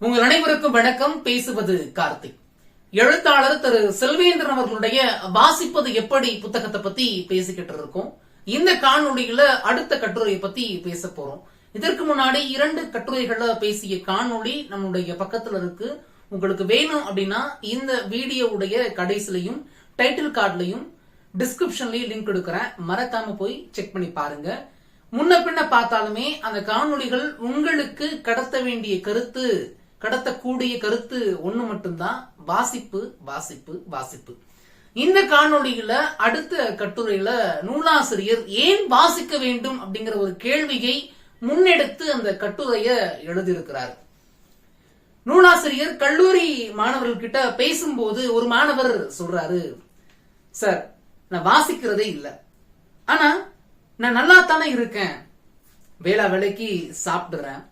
உங்கள் அனைவருக்கும் வணக்கம். பேசுவது கார்த்திக். எழுத்தாளர் திரு செல்வேந்திரன் அவர்களுடைய வாசிப்பது எப்படி புத்தகத்தை பத்தி பேசிக்கிட்டு இருக்கோம். இந்த காணொலியில அடுத்த கட்டுரையை பத்தி பேச போறோம். இதற்கு முன்னாடி இரண்டு கட்டுரைகளை பேசிய காணொளி நம்முடைய பக்கத்துல இருக்கு. உங்களுக்கு வேணும் அப்படின்னா இந்த வீடியோவுடைய கடைசிலையும் டைட்டில் கார்டுலையும் டிஸ்கிரிப்ஷன்லயும் லிங்க் எடுக்கிறேன். மறக்காம போய் செக் பண்ணி பாருங்க. முன்ன பின்ன பார்த்தாலுமே அந்த காணொளிகள் உங்களுக்கு கடத்த வேண்டிய கருத்து கடத்தக்கூடிய கருத்து ஒண்ணு மட்டும்தான். வாசிப்பு வாசிப்பு வாசிப்பு. இந்த காணொளியில அடுத்த கட்டுரையில நூலாசிரியர் ஏன் வாசிக்க வேண்டும் அப்படிங்கிற ஒரு கேள்வியை முன்னெடுத்து அந்த கட்டுரைய எழுதியிருக்கிறார். நூலாசிரியர் கல்லூரி மாணவர்கள்கிட்ட பேசும்போது ஒரு மாணவர் சொல்றாரு சார் நான் வாசிக்கிறதே இல்ல. ஆனா நான் நல்லா தானே இருக்கேன். வேளா வேலைக்கு சாப்பிடுறேன்.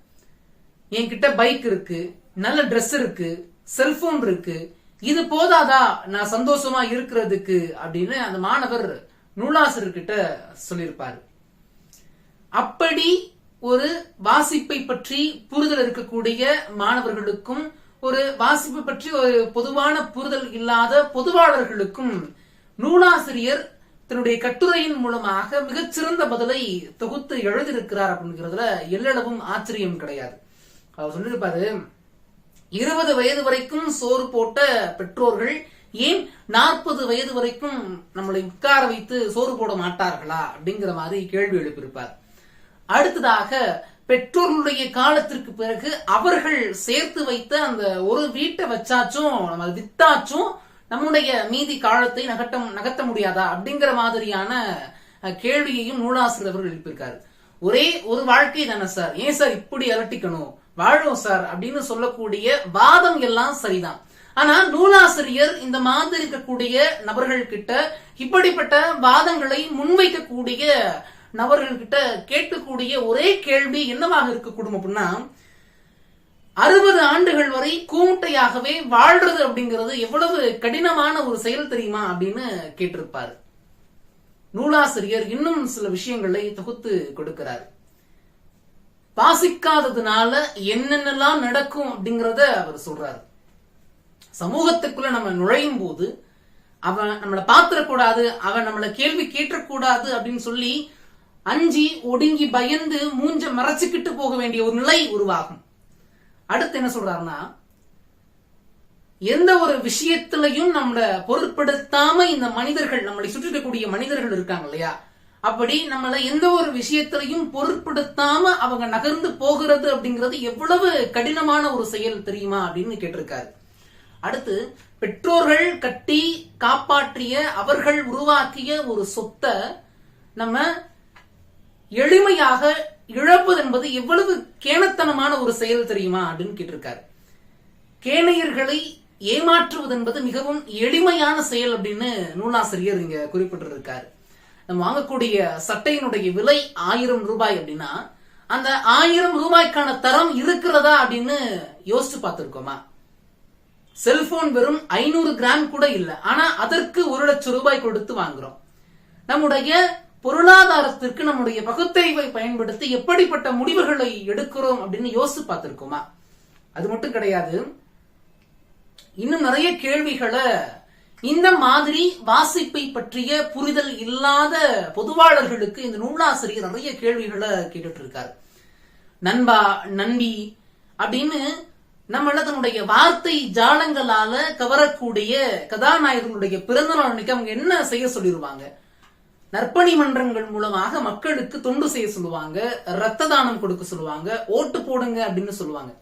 என்கிட்ட பைக் இருக்கு நல்ல ட்ரெஸ் இருக்கு செல்போன் இருக்கு இது போதாதா? நான் சந்தோஷமா இருக்கிறதுக்கு அப்படின்னு அந்த மாணவர் நூலாசிரியர்கிட்ட சொல்லியிருப்பாரு. அப்படி ஒரு வாசிப்பை பற்றி புரிதல் இருக்கக்கூடிய மாணவர்களுக்கும் ஒரு வாசிப்பு பற்றி ஒரு பொதுவான புரிதல் இல்லாத பொதுவாளர்களுக்கும் நூலாசிரியர் தன்னுடைய கட்டுரையின் மூலமாக மிகச்சிறந்த பதிலை தொகுத்து எழுதியிருக்கிறார் அப்படிங்கிறதுல எல்லளவும் ஆச்சரியம் கிடையாது. அவர் சொல்லியிருப்பாரு இருபது வயது வரைக்கும் சோறு போட்ட பெற்றோர்கள் ஏன் நாற்பது வயது வரைக்கும் நம்மளை உட்கார வைத்து சோறு போட மாட்டார்களா அப்படிங்கிற மாதிரி கேள்வி எழுப்பியிருப்பார். அடுத்ததாக பெற்றோர்களுடைய காலத்திற்கு பிறகு அவர்கள் சேர்த்து வைத்த அந்த ஒரு வீட்டை வச்சாச்சும் நம்ம அதை வித்தாச்சும் நம்முடைய மீதி காலத்தை நகட்ட நகர்த்த முடியாதா அப்படிங்கிற மாதிரியான கேள்வியையும் நூலாசிரியர் அவர்கள் எழுப்பியிருக்காரு. ஒரே ஒரு வாழ்க்கை தானே சார்? ஏன் சார் இப்படி அலட்டிக்கணும் வாழும் சார் அப்படின்னு சொல்லக்கூடிய வாதம் எல்லாம் சரிதான். ஆனா நூலாசிரியர் இந்த மாதிரி இருக்கக்கூடிய நபர்கள் கிட்ட இப்படிப்பட்ட வாதங்களை முன்வைக்கக்கூடிய நபர்கள் கிட்ட கேட்கக்கூடிய ஒரே கேள்வி என்னவாக இருக்கக்கூடும் அப்படின்னா அறுபது ஆண்டுகள் வரை கூமுட்டையாகவே வாழ்றது அப்படிங்கிறது எவ்வளவு கடினமான ஒரு செயல் தெரியுமா அப்படின்னு கேட்டிருப்பாரு. நூலாசிரியர் இன்னும் சில விஷயங்களை தொகுத்து கொடுக்கிறார். வாசிக்காததுனால என்னென்னலாம் நடக்கும் அப்படிங்கறத அவர் சொல்றாரு. சமூகத்துக்குள்ள நம்ம நுழையும் போது அவன் நம்மளை பாத்திரக்கூடாது அவன் நம்மளை கேள்வி கேட்டக்கூடாது அப்படின்னு சொல்லி அஞ்சி ஒடுங்கி பயந்து மூஞ்ச மறைச்சுக்கிட்டு போக வேண்டிய ஒரு நிலை உருவாகும். அடுத்து என்ன சொல்றாருன்னா எந்த ஒரு விஷயத்திலையும் நம்மள பொருட்படுத்தாம இந்த மனிதர்கள் நம்மளை சுற்றி இருக்கக்கூடிய மனிதர்கள் இருக்காங்க இல்லையா? அப்படி நம்மள எந்த ஒரு விஷயத்திலையும் பொருட்படுத்தாம அவங்க நகர்ந்து போகிறது அப்படிங்கிறது எவ்வளவு கடினமான ஒரு செயல் தெரியுமா அப்படின்னு கேட்டிருக்காரு. அடுத்து பெற்றோர்கள் கட்டி காப்பாற்றிய அவர்கள் உருவாக்கிய ஒரு சொத்தை நம்ம எளிமையாக இழப்பது என்பது எவ்வளவு கேணத்தனமான ஒரு செயல் தெரியுமா அப்படின்னு கேட்டிருக்காரு. கேணையர்களை ஏமாற்றுவது என்பது மிகவும் எளிமையான செயல் அப்படின்னு நூலாசிரியர் இங்க குறிப்பிட்டிருக்காரு. நம்ம வாங்கக்கூடிய சட்டையினுடைய விலை ஆயிரம் ரூபாய் அப்படின்னா அந்த ஆயிரம் ரூபாய்க்கான தரம் இருக்கிறதா அப்படின்னு யோசிச்சு பார்த்திருக்கோமா? செல்போன் வெறும் ஐநூறு கிராம் கூட இல்ல. ஆனா அதற்கு ஒரு லட்சம் ரூபாய் கொடுத்து வாங்குறோம். நம்முடைய பொருளாதாரத்திற்கு நம்முடைய பகுத்தறிவை பயன்படுத்தி எப்படிப்பட்ட முடிவுகளை எடுக்கிறோம் அப்படின்னு யோசிச்சு பார்த்திருக்கோமா? அது மட்டும் கிடையாது. இன்னும் நிறைய கேள்விகளை இந்த மாதிரி வாசிப்பை பற்றிய புரிதல் இல்லாத பொதுவாளர்களுக்கு இந்த நூலாசிரியர் நிறைய கேள்விகளை கேட்டுட்டு இருக்காரு நண்பா நண்பி அப்படின்னு நம்மள தன்னுடைய வார்த்தை ஜாலங்களால கவரக்கூடிய கதாநாயகர்களுடைய பிறந்த நாள் அன்னைக்கு அவங்க என்ன செய்ய சொல்லிடுவாங்க நற்பணி மன்றங்கள் மூலமாக மக்களுக்கு தொண்டு செய்ய சொல்லுவாங்க ரத்த தானம் கொடுக்க சொல்லுவாங்க ஓட்டு போடுங்க அப்படின்னு சொல்லுவாங்க.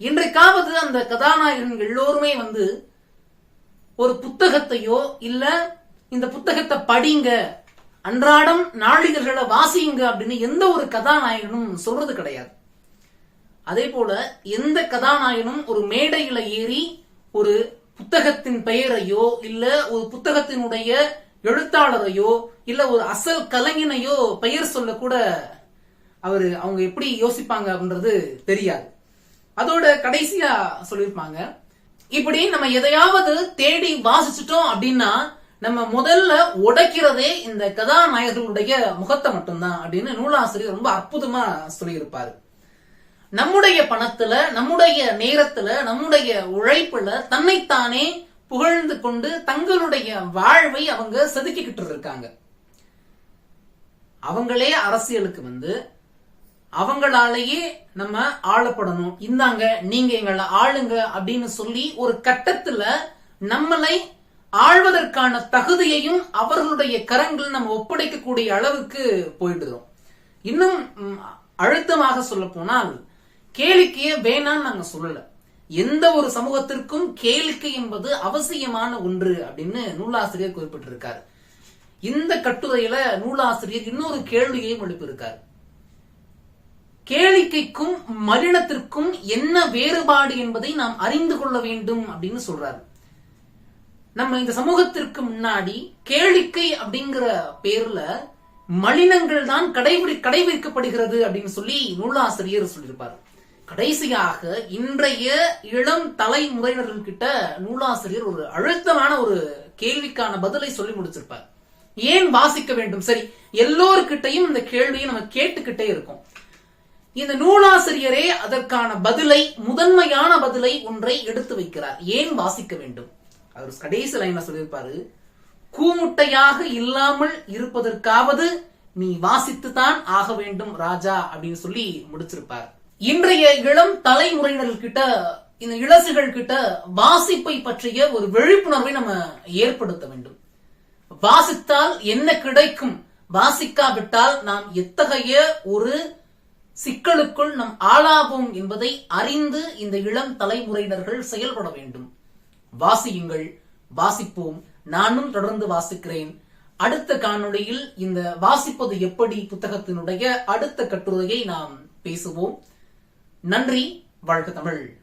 இன்றைக்காவது அந்த கதாநாயகன் எல்லோருமே வந்து ஒரு புத்தகத்தையோ இல்ல இந்த புத்தகத்தை படிங்க அன்றாடம் நாளிதழ்களை வாசியுங்க அப்படின்னு எந்த ஒரு கதாநாயகனும் சொல்றது கிடையாது. அதே போல எந்த கதாநாயகனும் ஒரு மேடையில ஏறி ஒரு புத்தகத்தின் பெயரையோ இல்ல ஒரு புத்தகத்தினுடைய எழுத்தாளரையோ இல்ல ஒரு அசல் கலைஞனையோ பெயர் சொல்ல கூட அவங்க எப்படி யோசிப்பாங்க அப்படின்றது தெரியாது. அதோட கடைசியா சொல்லியிருப்பாங்க. இப்படி நம்ம எதையாவது தேடி வாசிச்சிட்டோம் அப்படின்னா நம்ம முதல்ல உடைக்கிறதே இந்த கதாநாயகர்களுடைய முகத்தை மட்டும்தான் அப்படின்னு நூலாசிரியர் ரொம்ப அற்புதமா சொல்லியிருப்பாரு. நம்முடைய பணத்துல நம்முடைய நேரத்துல நம்முடைய உழைப்புல தன்னைத்தானே புகழ்ந்து கொண்டு தங்களுடைய வாழ்வை அவங்க செதுக்கிக்கிட்டு இருக்காங்க. அவங்களே அரசியலுக்கு வந்து அவங்களாலேயே நம்ம ஆளப்படணும். இந்தாங்க நீங்க எங்களை ஆளுங்க அப்படின்னு சொல்லி ஒரு கட்டத்துல நம்மளை ஆழ்வதற்கான தகுதியையும் அவர்களுடைய கரங்கள் நம்ம ஒப்படைக்கக்கூடிய அளவுக்கு போயிடுறோம். இன்னும் அழுத்தமாக சொல்ல போனால் கேளிக்கைய வேணான்னு நாங்க சொல்லல. எந்த ஒரு சமூகத்திற்கும் கேளிக்கை என்பது அவசியமான ஒன்று அப்படின்னு நூலாசிரியர் குறிப்பிட்டிருக்காரு. இந்த கட்டுரையில நூலாசிரியர் இன்னொரு கேள்வியையும் எழுப்பியிருக்காரு. கேளிக்கைக்கும் மலினத்திற்கும் என்ன வேறுபாடு என்பதை நாம் அறிந்து கொள்ள வேண்டும் அப்படின்னு சொல்றாரு. நம்ம இந்த சமூகத்திற்கு முன்னாடி கேளிக்கை அப்படிங்கிற பேர்ல மலினங்கள் தான் கடைபிடி கடைபிடிக்கப்படுகிறது அப்படின்னு சொல்லி நூலாசிரியர் சொல்லியிருப்பார். கடைசியாக இன்றைய இளம் தலைமுறையினர்கள் கிட்ட நூலாசிரியர் ஒரு அழுத்தமான ஒரு கேள்விக்கான பதிலை சொல்லி முடிச்சிருப்பார். ஏன் வாசிக்க வேண்டும்? சரி எல்லோருக்கிட்டையும் இந்த கேள்வியை நம்ம கேட்டுக்கிட்டே இருக்கோம். இந்த நூலாசிரியரே அதற்கான பதிலை முதன்மையான பதிலை ஒன்றை எடுத்து வைக்கிறார். ஏன் வாசிக்க வேண்டும்? அவர் கடைசி லைன்ல சொல்லியிருப்பாரு கூமுட்டையாக இல்லாமல் இருப்பதற்காவது நீ வாசித்துத்தான் ஆக வேண்டும் ராஜா அப்படின்னு சொல்லி முடிச்சிருப்பார். இன்றைய இளம் தலைமுறையினர்கள் கிட்ட இந்த இளசுகள் கிட்ட வாசிப்பை பற்றிய ஒரு விழிப்புணர்வை நம்ம ஏற்படுத்த வேண்டும். வாசித்தால் என்ன கிடைக்கும்? வாசிக்காவிட்டால் நாம் எத்தகைய ஒரு சிக்கலுக்குள் நம் ஆளாகும் என்பதை அறிந்து இந்த இளம் தலைமுறையினர்கள் செயல்பட வேண்டும். வாசியுங்கள் வாசிப்போம். நானும் தொடர்ந்து வாசிக்கிறேன். அடுத்த காணொளியில் இந்த வாசிப்பது எப்படி புத்தகத்தினுடைய அடுத்த கட்டுரையை நாம் பேசுவோம். நன்றி வாழ்க தமிழ்.